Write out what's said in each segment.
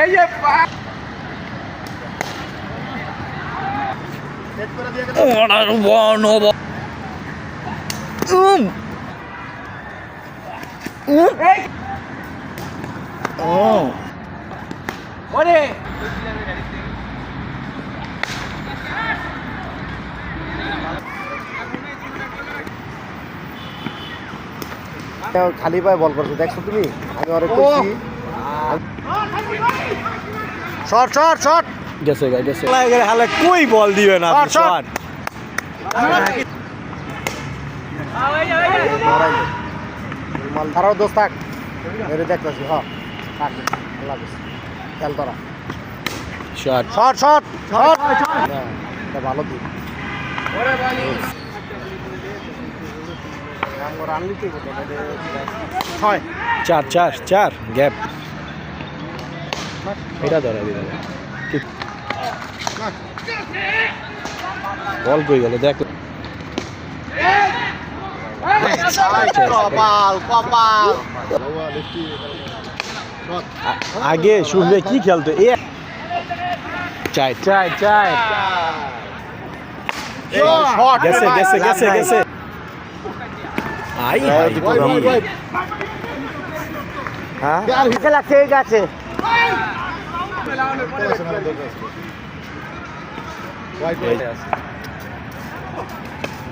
এই যে. Um. Um. Oh. ওরে খালি পায়ে বল করছে দেখছ তুমি? আমি অনেক করছি শর্ট শর্ট শর্ট গেছে গেছে। হালে কই বল দিবে না. মাল ধারাও দোস্ত থাক। এর দেখতেছি হ্যাঁ থাক। আল্লাহ তোরা শট। শর্ট শর্ট শর্ট এটা ভালো কি ছয়। চার চার চার গ্যাপ। এটা ধরা দিল বল কই গেল দেখ। আগে শুনবে কি খেলতো? এ চাই। চাই চাই। গেছে গেছে গেছে গেছে। আই হাই। হ্যাঁ? খেলা খেয়ে গেছে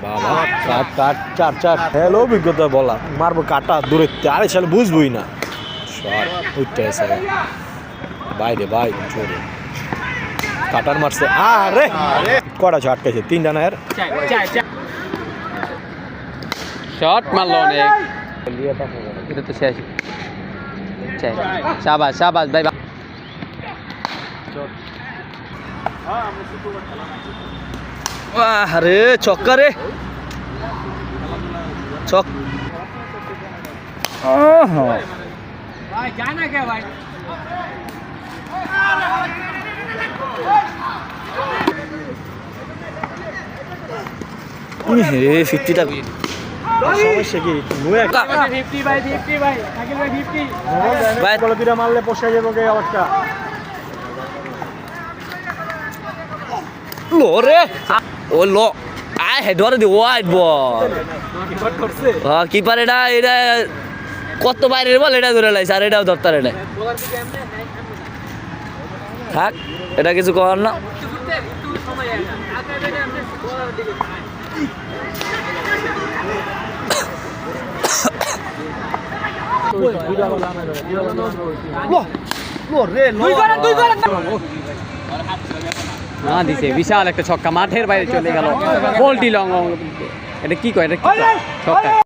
বাবা কাট কাট চার চার। হ্যালো অভিজ্ঞতা বলা। মারবো কাটা দূরে আরে সালে বুঝবই না। শট উঠতে এসে। বাইরে বাই চলে কাটার মারছে। আরে! কটা শট খাইছে তিন জানার শট মারলো অনেক এটা তো শেষ। চাই শাবাস শাবাস ভাই আরে ছক্কা রে ছক ভাই যায় না কে ভাই হে ফিফটিটা সমস্যা কি? ফিফটি ভাই ফিফটি ভাই শাকিল ভাই। ফিফটি ভাই দুটা মারলে পোষা যাবে কে অবস্থা। লো রে। ও লো। আয় হে ধরে দি ওয়াইড বল। হ্যাঁ কিপার এটা এটা কত বাইরের বল এটা ধরে লাইছে আর এটাও ধরতার এটা থাক এটা কিছু করার না। না দিছে, বিশাল একটা ছক্কা, মাঠের বাইরে চলে গেল। বলটি লং এটা কি কয়, এটা কি? ছক্কা।